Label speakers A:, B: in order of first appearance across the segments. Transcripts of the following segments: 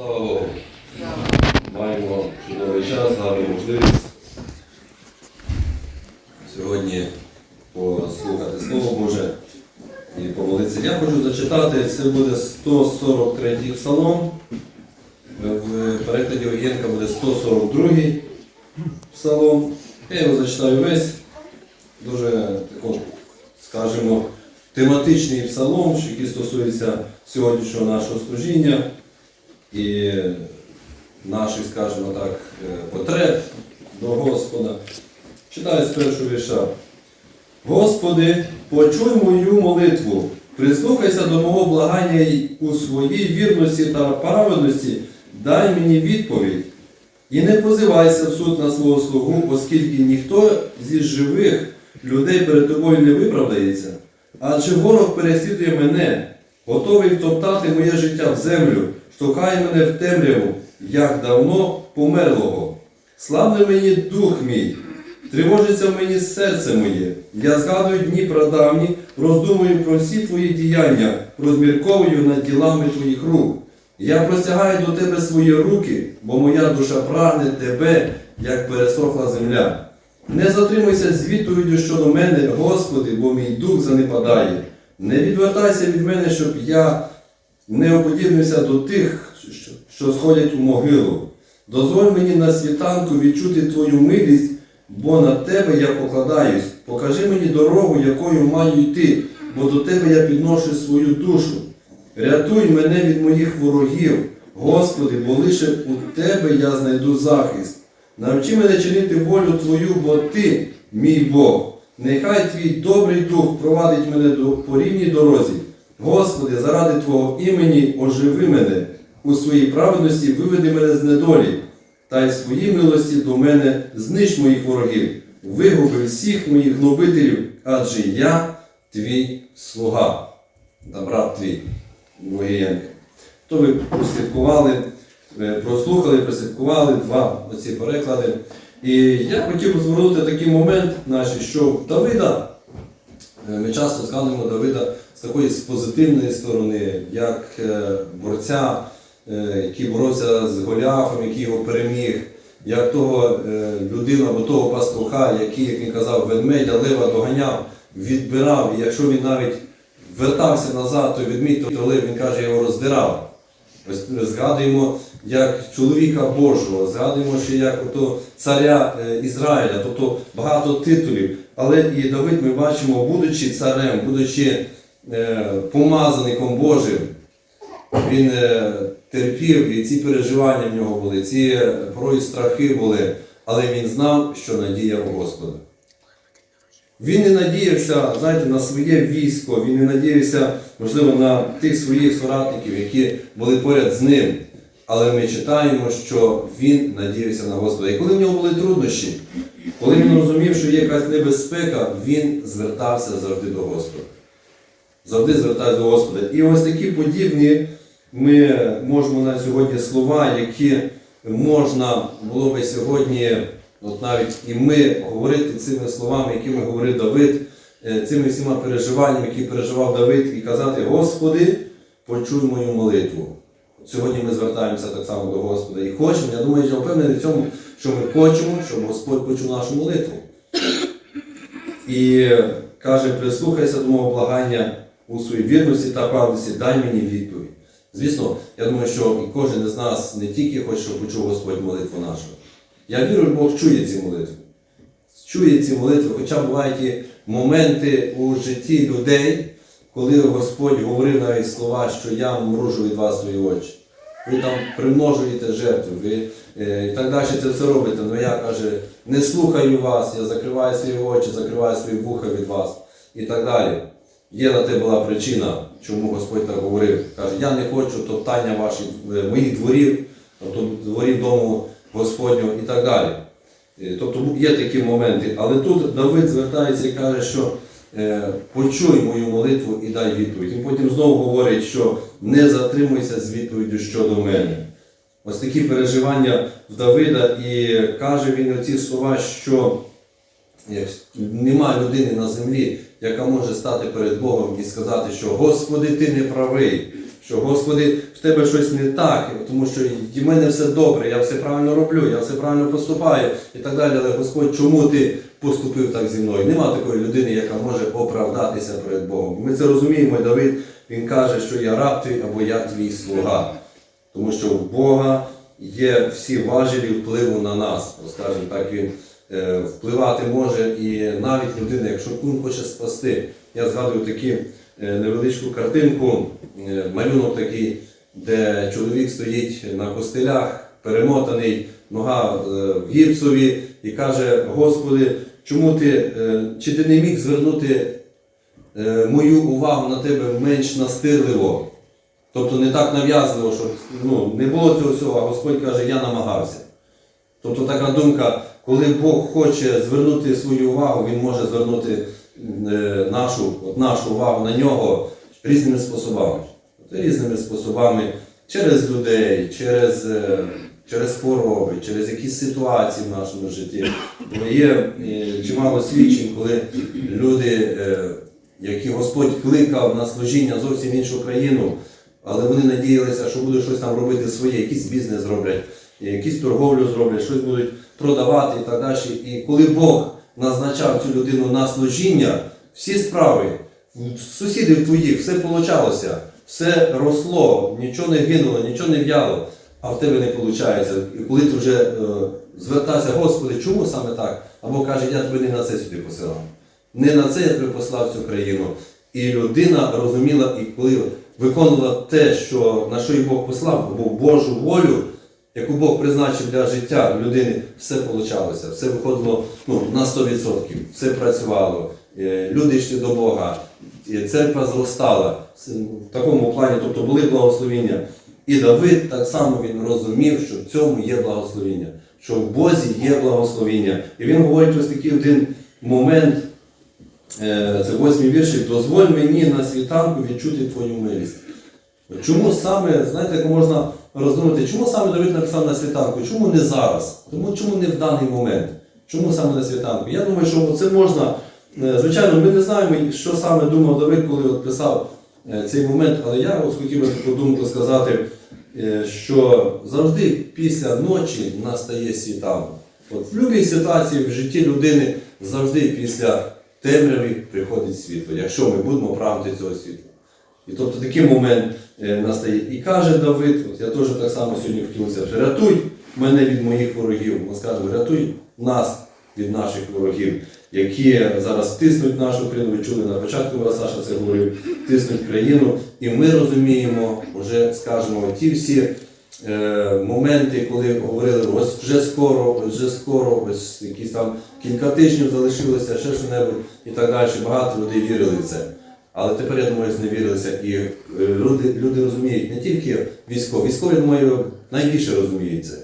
A: Слава Богу. Маємо чудовий час, гарну можливість сьогодні послухати Слово Боже і помолитися. Я хочу зачитати, це буде 143 псалом. В перекладі Огєнка буде 142 псалом. Я його зачитаю весь. Дуже тако, скажімо, тематичний псалом, що який стосується сьогоднішнього нашого служіння і наших, скажімо так, е, потреб до Господа. Читаю з першого вірша. Господи, почуй мою молитву, прислухайся до мого благання й у своїй вірності та праведності, дай мені відповідь. І не позивайся в суд на свого слугу, оскільки ніхто зі живих людей перед тобою не виправдається. Адже ворог переслідує мене, готовий втоптати моє життя в землю, штовхає мене в темряву, як давно померлого. Славне мені дух мій, тривожиться в мені серце моє. Я згадую дні прадавні, роздумую про всі твої діяння, розмірковую над ділами твоїх рук. Я простягаю до тебе свої руки, бо моя душа прагне тебе, як пересохла земля. Не затримуйся з відповіддю щодо мене, Господи, бо мій дух занепадає. Не відвертайся від мене, щоб я не оподібнився до тих, що- сходять у могилу. Дозволь мені на світанку відчути Твою милість, бо на тебе я покладаюсь. Покажи мені дорогу, якою маю йти, бо до тебе я підношу свою душу. Рятуй мене від моїх ворогів, Господи, бо лише у Тебе я знайду захист. Навчи мене чинити волю Твою, бо Ти, мій Бог. Нехай Твій добрий дух провадить мене до по рівній дорозі. Господи, заради Твого імені оживи мене, у своїй праведності виведи мене з недолі, та й своїй милості до мене знищ моїх ворогів, вигуби всіх моїх гнобителів, адже я твій слуга та брат твій Воєнко. То ви прослідкували, е, прослухали, прослідкували два оці переклади. І я хотів би звернути такий момент, наші, що Давида, е, ми часто згадуємо Давида з такої з позитивної сторони, як е, борця, який боровся з Голіафом, який його переміг, як того е, людину або того пастуха, який, як він казав, ведмедя, лева доганяв, відбирав, і якщо він навіть вертався назад, то відміть, то лев, він каже, його роздирав. Ось згадуємо як чоловіка Божого, згадуємо ще як ото царя е, Ізраїля, тобто багато титулів. Але і Давид ми бачимо, будучи царем, будучи е, помазаником Божим, він е, терпів, і ці переживання в нього були, ці порой страхи були, але він знав, що надія у Господа. Він не надіявся, знаєте, на своє військо, він не надіявся, можливо, на тих своїх соратників, які були поряд з ним. Але ми читаємо, що він надіявся на Господа. І коли в нього були труднощі, коли він розумів, що є якась небезпека, він звертався завжди до Господа. Завжди звертався до Господа. І ось такі подібні ми можемо на сьогодні слова, які можна було би сьогодні, от навіть і ми говорити цими словами, якими говорив Давид, е, цими всіма переживаннями, які переживав Давид, і казати, Господи, почуй мою молитву. Сьогодні ми звертаємося так само до Господа і хочемо. Я думаю, я впевнений в цьому, що ми хочемо, щоб Господь почув нашу молитву. І каже, прислухайся до мого благання у своїй вірності та правдості, дай мені відповідь. Звісно, я думаю, що кожен із нас не тільки хоче, щоб почув Господь молитву нашу. Я вірю, що Бог чує ці молитви. Чує ці молитви, хоча бувають і моменти у житті людей, коли Господь говорив навіть слова, що я мружу від вас свої очі. Ви там примножуєте жертву, ви е, і так далі це все робите. але я каже, не слухаю вас, я закриваю свої очі, закриваю свої вуха від вас і так далі. Є на те була причина, чому Господь так говорив. Каже, я не хочу топтання ваших е, моїх дворів, тобто дворів дому Господнього і так далі. Е, Тобто є такі моменти. Але тут Давид звертається і каже, що е, почуй мою молитву і дай відповідь. Він потім знову говорить, що не затримуйся з відповіддю щодо мене. Ось такі переживання в Давида, і каже він оці слова, що немає людини на землі, яка може стати перед Богом і сказати, що Господи, ти не правий, що Господи, в тебе щось не так, тому що в мене все добре, я все правильно роблю, я все правильно поступаю і так далі. Але Господь, чому ти поступив так зі мною? Нема такої людини, яка може оправдатися перед Богом. Ми це розуміємо, Давид він каже, що я раб твій або я твій слуга. Тому що в Бога є всі важелі впливу на нас. Скажімо так, він впливати може і навіть людина, якщо він хоче спасти. Я згадую такі е, невеличку картинку, е, малюнок такий, де чоловік стоїть на костелях, перемотаний, нога е, в гіпсові, і каже: Господи, чому ти, е, чи ти не міг звернути е, мою увагу на тебе менш настирливо? Тобто не так нав'язливо, щоб ну, не було цього всього, а Господь каже, я намагався. Тобто така думка, коли Бог хоче звернути свою увагу, Він може звернути е, нашу, от нашу увагу на нього різними способами. Різними способами через людей, через, е, через хвороби, через якісь ситуації в нашому житті. Бо є е, чимало свідчень, коли люди, які Господь кликав на служіння зовсім іншу країну, але вони надіялися, що будуть щось там робити своє, якийсь бізнес зроблять, якусь торговлю зроблять, щось будуть продавати і так далі. І коли Бог назначав цю людину на служіння, всі справи, сусідів твоїх, все получалося, все росло, нічого не гинуло, нічого не в'яло, а в тебе не виходить. І коли ти вже е, звертався, Господи, чому саме так? Або каже, я тебе не на це сюди посилав. Не на це я тебе послав цю країну. І людина розуміла, і коли виконувала те, що, на що їй Бог послав, або Божу волю, яку Бог призначив для життя людини, все получалося, все виходило ну, на 100%, все працювало, е, люди йшли до Бога, церква зростала в такому плані, тобто були благословіння. І Давид так само він розумів, що в цьому є благословіння, що в Бозі є благословіння. І він говорить ось такий один момент, е, це восьмий віршик, дозволь мені на світанку відчути твою милість. Чому саме, знаєте, як можна роздумати, чому саме Давид написав на світанку? Чому не зараз? Тому чому не в даний момент? Чому саме на світанку? Я думаю, що це можна. е, Звичайно, ми не знаємо, що саме думав Давид, коли от писав е, цей момент, але я ось хотів би таку думку сказати, е, що завжди після ночі настає світанок. От в будь-якій ситуації в житті людини завжди після темряви приходить світло, якщо ми будемо прагнути цього світла. І тобто такий момент настає. І каже Давид, от я теж так само сьогодні хотів рятуй мене від моїх ворогів. Ми скажемо, рятуй нас від наших ворогів, які зараз тиснуть нашу країну. Ви чули на початку, Саша це говорив, тиснуть країну. І ми розуміємо, вже скажемо, ті всі е, моменти, коли говорили, ось вже скоро, ось вже скоро, ось якісь там кілька тижнів залишилося, ще що-небудь і так далі. Багато людей вірили в це. Але тепер, я думаю, зневірилися. І е, люди, люди розуміють не тільки військові. Військові, я думаю, найбільше розуміють це.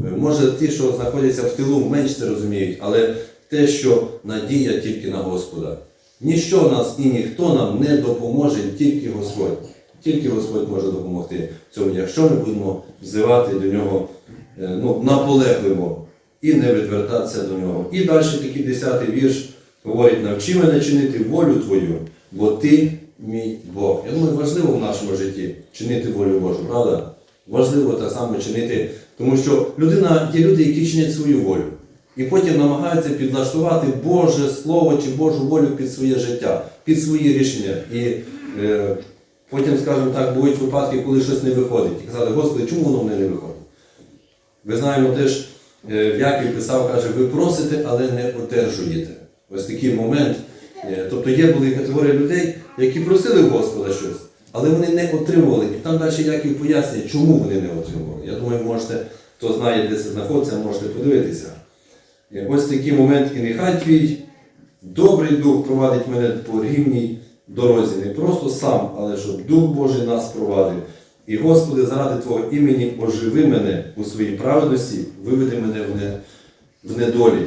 A: Е, Може, ті, що знаходяться в тилу, менш це розуміють, але те, що надія тільки на Господа. Ніщо нас і ніхто нам не допоможе, тільки Господь. Тільки Господь може допомогти в цьому, якщо ми будемо взивати до нього е, ну, наполегливо і не відвертатися до нього. І далі такий 10 вірш говорить, навчи мене чинити волю Твою, бо Ти мій Бог. Я думаю, важливо в нашому житті чинити волю Божу, правда? Важливо так само чинити, тому що людина, є люди, які чинять свою волю. І потім намагаються підлаштувати Боже Слово чи Божу волю під своє життя, під свої рішення. І е, потім, скажімо так, бувають випадки, коли щось не виходить. І казати, Господи, чому воно в мене не виходить? Ви знаємо теж, е, Яків писав, каже, ви просите, але не одержуєте. Ось такий момент. Е, Тобто є були категорія людей, які просили Господа щось, але вони не отримували. І там далі Яків пояснює, чому вони не отримували. Я думаю, можете, хто знає, де це знаходиться, можете подивитися. Е, Ось такий момент, і нехай твій добрий дух провадить мене по рівній дорозі. Не просто сам, але щоб Дух Божий нас провадив. І, Господи, заради Твого імені оживи мене у своїй праведності, виведи мене в недолі.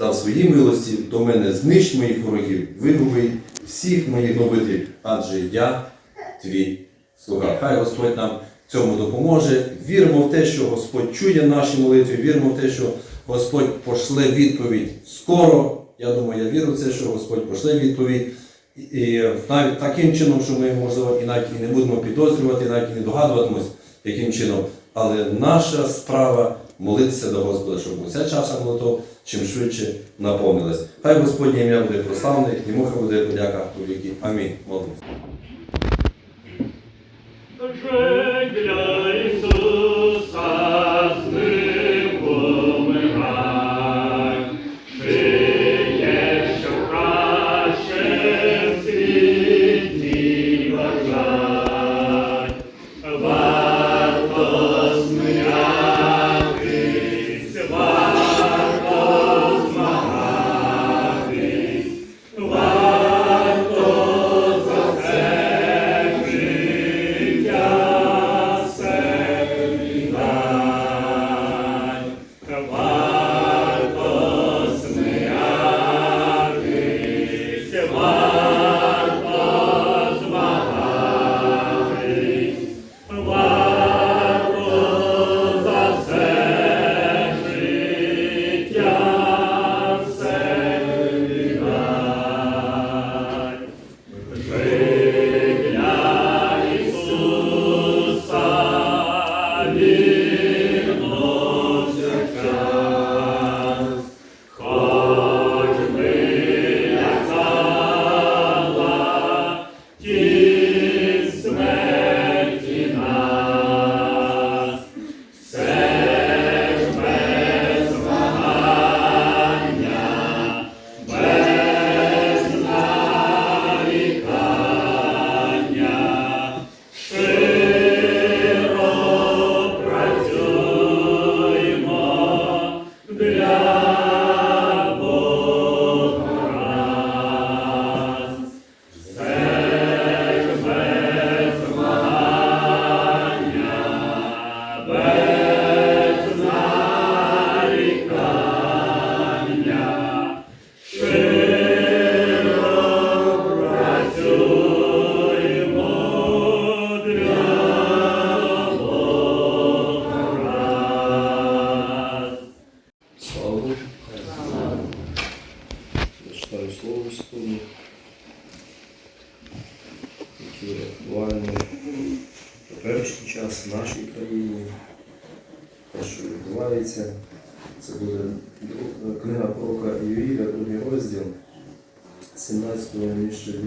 A: Та в своїй милості до мене знищ моїх ворогів, вигуби всіх моїх гнобителів, адже я твій слуга. Хай Господь нам цьому допоможе. Віримо в те, що Господь чує наші молитви, віримо в те, що Господь пошле відповідь скоро. Я думаю, я вірю в це, що Господь пошле відповідь.
B: І навіть таким чином, що ми, можливо, і навіть не будемо підозрювати, навіть не догадуватимось, яким чином. Але наша справа молитися до Господа, щоб уся чаша молитов чим швидше наповнилась. Хай Господнє ім'я буде прославлене, йому хай буде подяка у віки. Амінь. Молимось.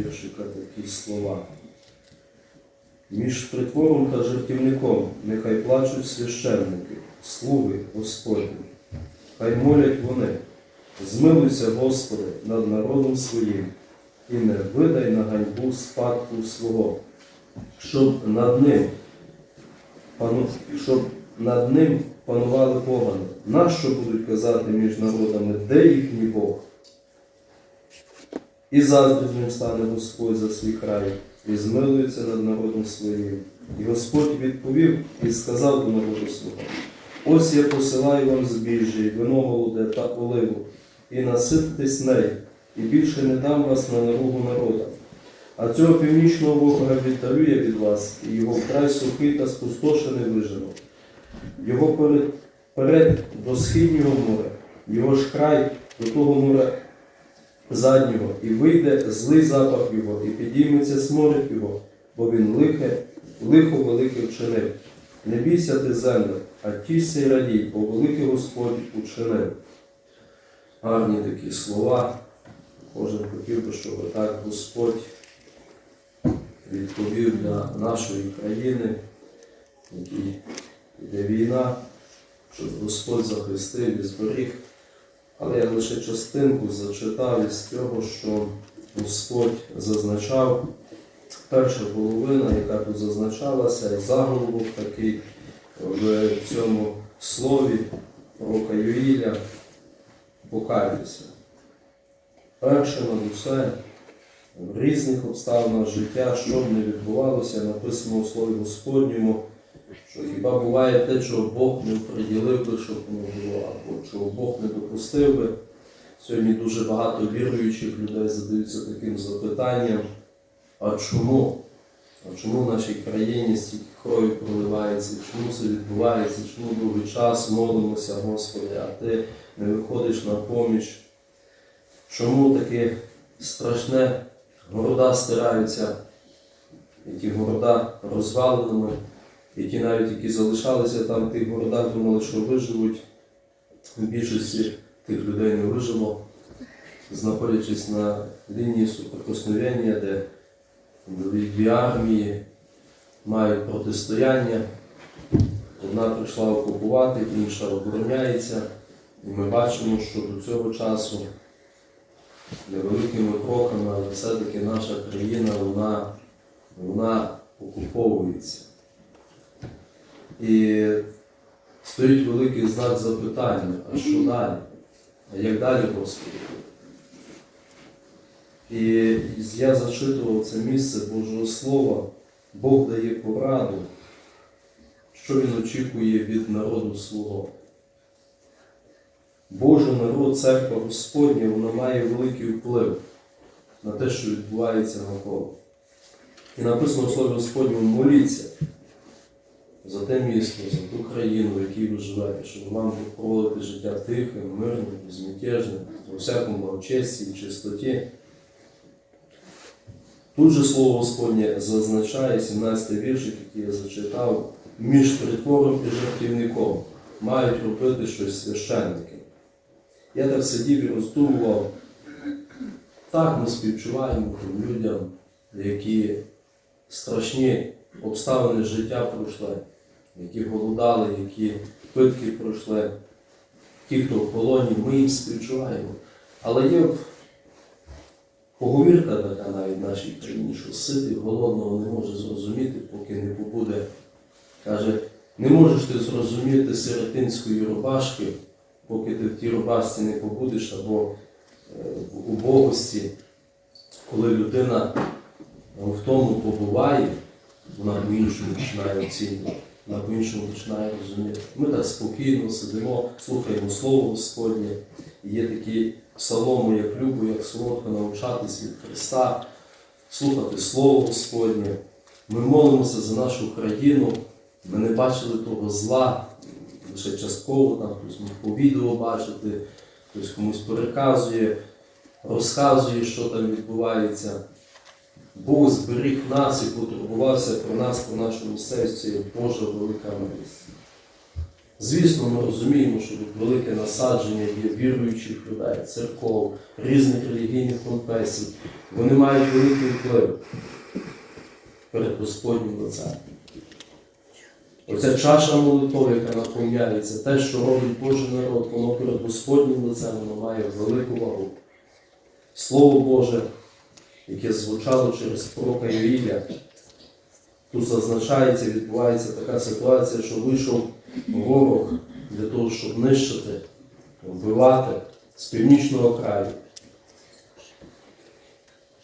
B: Віршика такі слова. Між притвором та жертівником нехай плачуть священники, слуги Господні. Хай молять вони, змилуйся, Господи, над народом своїм, і не видай на ганьбу спадку свого, щоб над ним, пану, щоб над ним панували погани. Нащо будуть казати між народами, де їхній Бог? І завжди з ним стане Господь за свій край, і змилується над народом своїм. І Господь відповів і сказав до народу свого. Ось я посилаю вам збіжжя, і вино голоде та оливу, і насититесь нею, і більше не дам вас на наругу народа. А цього північного ворога віддалю я від вас, і його край сухий та спустошений вижену. Його перед, перед до східнього моря, його ж край до того моря заднього, і вийде злий запах його, і підійметься сморід його, бо він лихе, лихо велике вчинив. Не бійся ти землю, а тішся й радій, бо великий Господь учинив. Гарні такі слова. Кожен хотів би, щоб так Господь відповів для нашої країни, в якій йде війна, щоб Господь захистив і зберіг. Але я лише частинку зачитав із цього, що Господь зазначав перша половина, яка тут зазначалася, заголовок такий в цьому слові пророка Юїля покайтеся. Перше над усе в різних обставинах життя, що б не відбувалося, написано у Слові Господньому, що хіба буває те, чого Бог не приділив би, щоб воно було, або чого Бог не допустив би. Сьогодні дуже багато віруючих людей задаються таким запитанням, а чому? А чому в нашій країні стільки крові проливається, чому це відбувається, чому довгий час молимося, Господи, а ти не виходиш на поміч? Чому таке страшне
C: города стираються, і ті города розваленими, і ті навіть, які залишалися там в тих городах, думали, що виживуть. Більшості тих людей не вижило, знаходячись на лінії суприкосновення, де дві армії мають протистояння. Одна прийшла окупувати, інша обороняється. І ми бачимо, що до цього часу невеликими кроками, але все-таки наша країна вона, вона окуповується. І стоїть великий знак запитання, а що далі? А як далі Господи? І я зачитував це місце Божого Слова, Бог дає пораду, що Він очікує від народу свого. Божий народ, церква Господня, вона має великий вплив на те, що відбувається навколо. І написано в Слові Господньому моліться за те місто, за ту країну, в якій ви живете, щоб вам проводити життя тихим, мирним, безмятежним, у всякому благочесті і чистоті. Тут же слово Господнє зазначає 17 віршик, який я зачитав, між притвором і жартівником мають робити щось священники. Я так сидів і роздумував. Так ми співчуваємо тим людям, які страшні обставини життя пройшли, які голодали, які питки пройшли, ті, хто в полоні, ми їм співчуваємо. Але є поговірка така навіть в нашій країні, що ситий голодного не може зрозуміти, поки не побуде. Каже, не можеш ти зрозуміти сиротинської рубашки, поки ти в тій рубашці не побудеш або е, в убогості, коли людина в тому побуває, вона по-іншому починає оцінювати, вона по-іншому починає розуміти. Ми так спокійно сидимо, слухаємо Слово Господнє. Є такі псаломи, як любо, як солодко навчатись від Христа, слухати Слово Господнє. Ми молимося за нашу країну. Ми не бачили того зла, лише частково там хтось міг по відео бачити, хтось комусь переказує, розказує, що там відбувається. Бог зберіг нас і потурбувався про нас, про нашу місцевість, це є Божа велика милість. Звісно, ми розуміємо, що тут велике насадження є віруючих людей, церков, різних релігійних конфесій. Вони мають великий вплив перед Господнім лицем. Оця чаша молитов, яка наповняється, те, що робить Божий народ, воно перед Господнім лицем, воно має велику вагу. Слово Боже, яке звучало через пророка Йоїля, тут зазначається, відбувається така ситуація, що вийшов ворог для того, щоб нищити, вбивати з північного краю.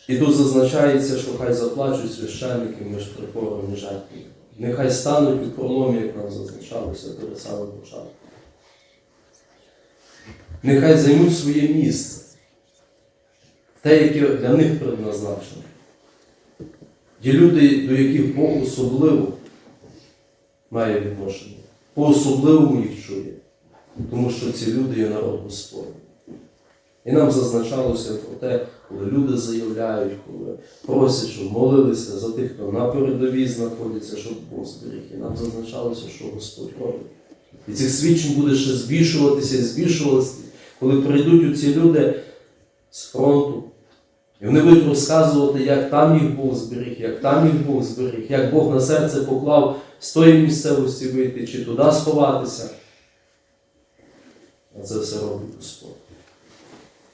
C: І тут зазначається, що хай заплачуть священники між припором і жертвою. Нехай стануть у проломі, як нам зазначалося перед самим початком. Нехай займуть своє місце, те, яке для них предназначено. Є люди, до яких Бог особливо має відношення, по-особливому їх чує, тому що ці люди є народ Господній. І нам зазначалося про те, коли люди заявляють, коли просять, щоб молилися за тих, хто на передовій знаходиться, щоб Бог зберіг. І нам зазначалося, що Господь робить. І цих свідчень буде ще збільшуватися і збільшуватися, коли прийдуть ці люди з фронту. І вони будуть розказувати, як там їх Бог зберіг, як там їх Бог зберіг, як Бог на серце поклав з тої місцевості вийти чи туди сховатися. А це все робить Господь.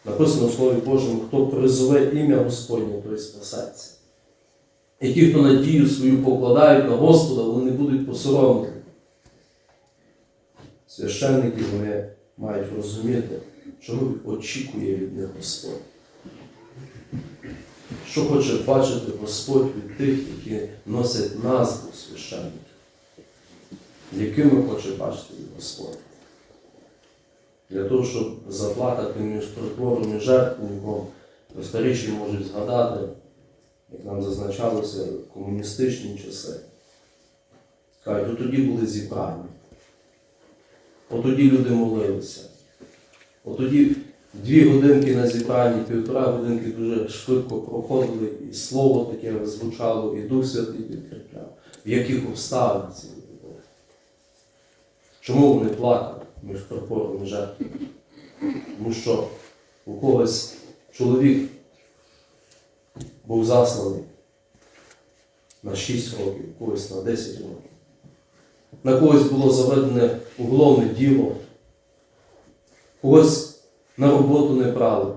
C: Написано в Слові Божому, хто призове ім'я Господнє, той спасеться. І ті, хто надію свою покладають на Господа, вони будуть посоромлені. Священники вони мають розуміти, чого очікує від них Господь. Що хоче бачити Господь від тих, які носять назву священників, якими хоче бачити Господь? Для того, щоб заплакати між притвором і жертвенником, то старіші можуть згадати, як нам зазначалося в комуністичні часи. Кажуть, от тоді були зібрання, от тоді люди молилися, от тоді Дві годинки на зібранні, півтора годинки дуже швидко проходили, і слово таке звучало, і Дух Святий підкріпляв. В яких обставинах це було? Чому вони плакали між прапором і жертвою? Тому що у когось чоловік був засланий на 6 років, у когось на 10 років. На когось було заведене уголовне діло, когось на роботу не брали,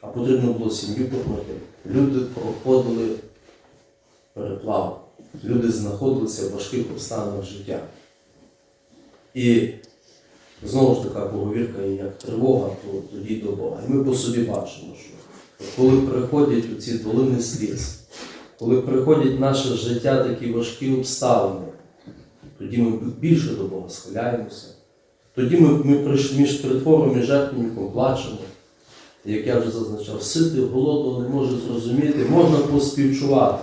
C: а потрібно було сім'ю кормити. Люди проходили переплав, люди знаходилися в важких обставинах життя. І знову ж така поговірка, як тривога, то тоді до Бога. І ми по собі бачимо, що коли приходять у ці долини сліз, коли приходять в наше життя такі важкі обставини, тоді ми більше до Бога схиляємося. Тоді ми, ми приш- між притвором і жертвенником плачемо. Як я вже зазначав, сити голодного не може зрозуміти, можна поспівчувати.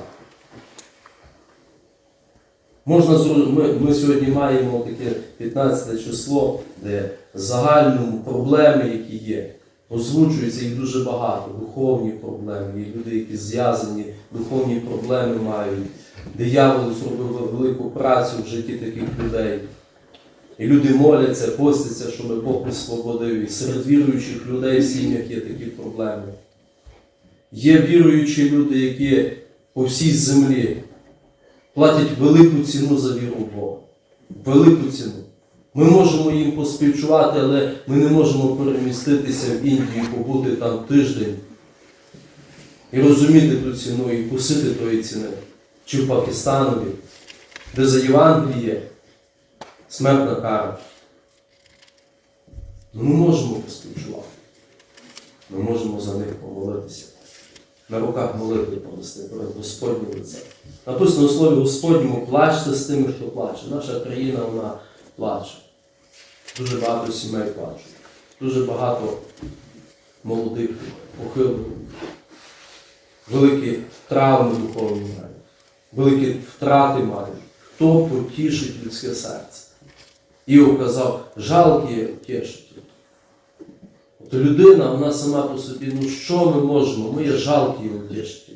C: Можна ми, ми сьогодні маємо таке 15 число, де загальному проблеми, які є, озвучуються їх дуже багато, духовні проблеми, і люди, які зв'язані, духовні проблеми мають. Диявол зробив велику працю в житті таких людей. І люди моляться, постяться, щоб Бог освободив. І серед віруючих людей в сім'ях є такі проблеми. Є віруючі люди, які по всій землі платять велику ціну за віру в Бога. Велику ціну. Ми можемо їм поспівчувати, але ми не можемо переміститися в Індію, побути там тиждень і розуміти ту ціну, і кусити тої ціни. Чи в Пакистанові, де за Євангеліє смертна кара. Ну, Ми можемо поспівчувати. Ми можемо за них помолитися. На руках молитви понести перед Господнім лицем. Написано у слові Господньому, плачте з тими, хто плаче. Наша країна вона плаче. Дуже багато сімей плачуть. Дуже багато молодих, похилих. Великі травми духовні мають. Великі втрати мають. Хто потішить людське серце? Іов казав, жалкі тішить. То людина, вона сама по собі, ну що ми можемо? Ми є жалкі і утішити,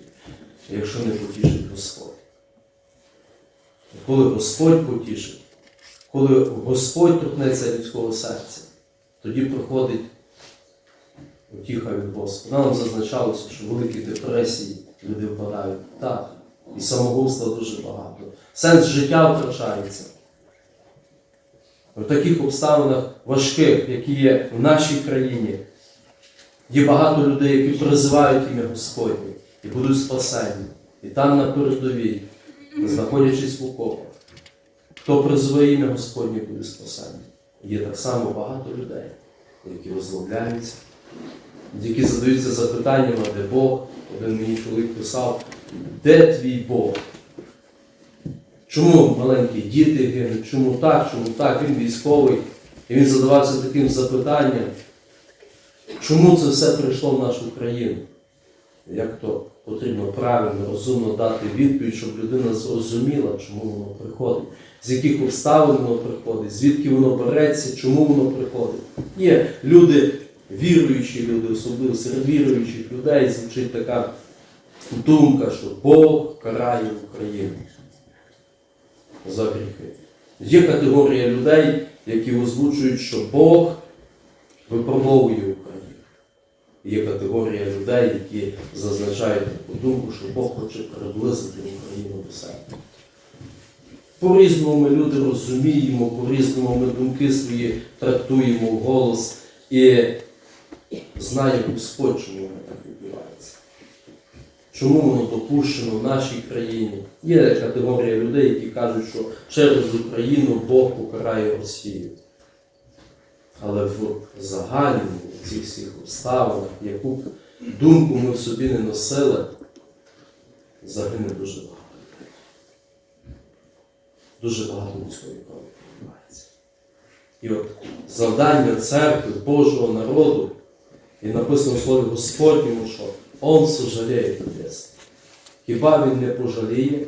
C: якщо не потішить Господь. Коли Господь потішить, коли Господь торкнеться людського серця, тоді приходить утіха від Господа. Нам зазначалося, що великі депресії люди впадають. Так, і самогубства дуже багато. Сенс життя втрачається. В таких обставинах важких, які є в нашій країні, є багато людей, які призивають ім'я Господнє і будуть спасені. І там на передовій, знаходячись в окопах, хто призиває ім'я Господнє, буде спасені. Є так само багато людей, які розмовляються, які задаються запитаннями, де Бог. Один мені чоловік писав, де твій Бог? Чому маленькі діти гинуть? Чому так, чому так? Він військовий. І він задавався таким запитанням, чому це все прийшло в нашу країну? Як то потрібно правильно, розумно дати відповідь, щоб людина зрозуміла, чому воно приходить, з яких обставин воно приходить, звідки воно береться, чому воно приходить. Є люди, віруючі люди, особливо серед віруючих людей, звучить така думка, що Бог карає Україну за гріхи. Є категорія людей, які озвучують, що Бог випробовує Україну. Є категорія людей, які зазначають таку думку, що Бог хоче приблизити Україну до себе. По-різному ми люди розуміємо, по-різному ми думки свої трактуємо в голос і знає Господь, чому воно так. Чому воно допущено в нашій країні? Є категорія людей, які кажуть, що через Україну Бог покарає Росію. Але в загальному цих всіх обставинах, яку б думку ми в собі не носили, загине дуже багато. Дуже багато людської крові відбувається. І от завдання церкви Божого народу, і написано в слові Господньому, що Он сожаліє детство. Хіба він не пожаліє?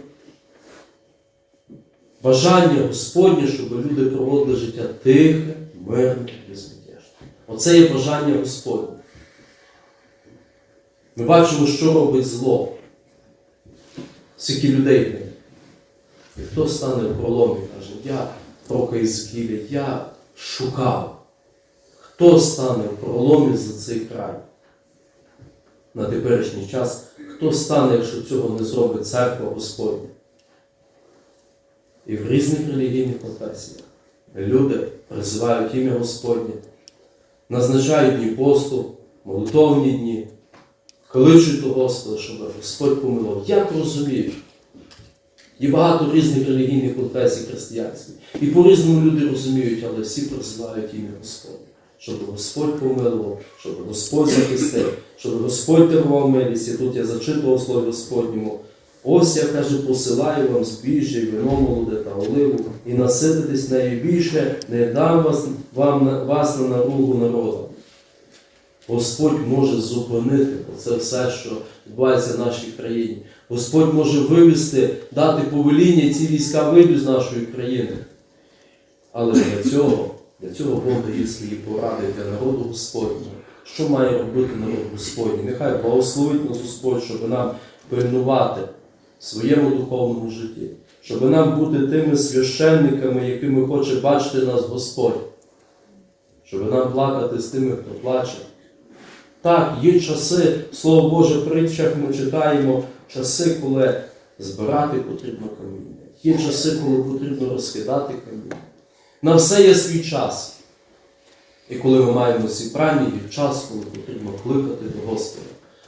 C: Бажання Господнє, щоб люди проводили життя тихе, мирне, безмятежне. Оце є бажання Господнє. Ми бачимо, що робить зло. Скільки людей гине. І хто стане в проломі і каже, я пророка Ізкіля, я шукав. Хто стане в проломі за цей край? На теперішній час, хто стане, якщо цього не зробить церква Господня? І в різних релігійних конфесіях люди призивають ім'я Господнє, назначають дні посту, молитовні дні, кличуть до Господа, щоб Господь помилував. Як розуміють? Є багато різних релігійних конфесій християнських. І по-різному люди розуміють, але всі призивають ім'я Господне. Щоб Господь помилував, щоб Господь захистив, щоб Господь дарував милість. І тут я зачитував слово Господньому. Ось я каже, посилаю вам збіжжя, вино молоде та оливу, і насититись нею більше, не дам вас, вам, вас на наругу народу. Господь може зупинити це все, що відбувається в нашій країні. Господь може вивести, дати повеління, і ці війська вийдуть з нашої країни. Але для цього, для цього Бог дає свої поради для народу Господнього. Що має робити народ Господній? Нехай благословить нас Господь, щоб нам пильнувати в своєму духовному житті, щоб нам бути тими священниками, якими хоче бачити нас Господь, щоб нам плакати з тими, хто плаче. Так, є часи, Слово Боже, в притчах ми читаємо часи, коли збирати потрібно каміння. Є часи, коли потрібно розкидати каміння. На все є свій час. І коли ми маємо всі зібрання, є час, коли потрібно кликати до Господа.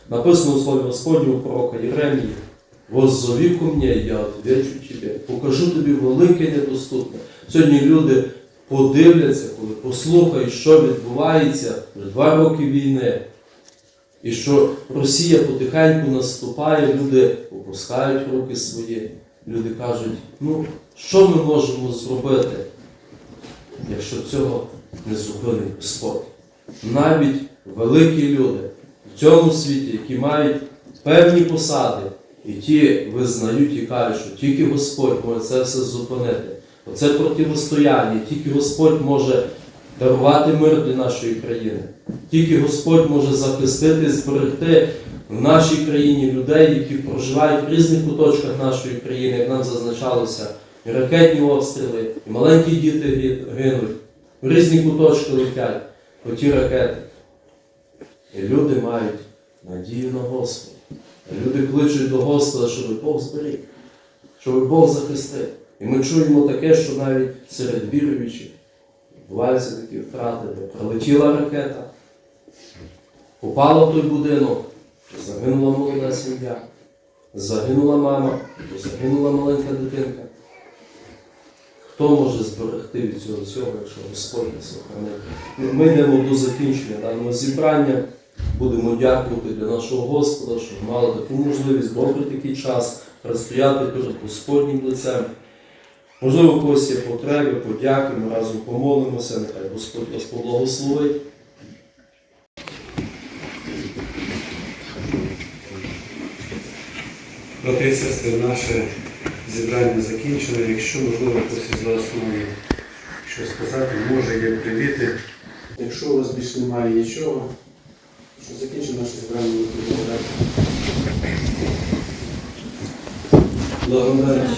C: Написано у Слові Господнього пророка Єремії, «Воззови ко мне, я отвечу тебе, покажу тобі велике недоступне. Сьогодні люди подивляться, коли послухають, що відбувається вже два роки війни. І що Росія потихеньку наступає, люди опускають руки свої. Люди кажуть, ну що ми можемо зробити, якщо цього не зупинить Господь? Навіть великі люди в цьому світі, які мають певні посади, і ті визнають і кажуть, що тільки Господь може це все зупинити. Оце противостояння, тільки Господь може дарувати мир для нашої країни. Тільки Господь може захистити, зберегти в нашій країні людей, які проживають в різних куточках нашої країни, як нам зазначалося, і ракетні обстріли, і маленькі діти гинуть, в різні куточки летять оті ракети. І люди мають надію на Господа. Люди кличуть до Господа, щоб Бог зберіг, щоб Бог захистив. І ми чуємо таке, що навіть серед віруючих відбуваються такі втрати, де прилетіла ракета, попала в той будинок, загинула молода сім'я, загинула мама, загинула маленька дитинка. Хто може зберегти від цього всього, якщо Господь не сохранить? Ну, Ми йдемо до закінчення даного зібрання. Будемо дякувати для нашого Господа, що мали таку можливість добрий такий час розстояти перед Господнім лицем. Можливо, у когось є потреби, подяки, ми разом помолимося, нехай Господь вас поблагословить.
D: Брати і сестри, наше зібрання закінчено. Якщо, можливо, хтось із вас має що сказати, може є привіти.
E: Якщо у вас більше немає нічого, що закінчимо наше зібрання
C: Благодать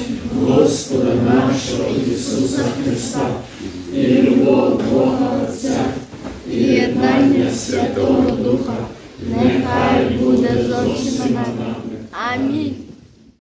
F: Господа нашого Ісуса Христа, і любов Бога Отця, і єднання Святого Духа, нехай буде зовсім нами.
G: Амінь.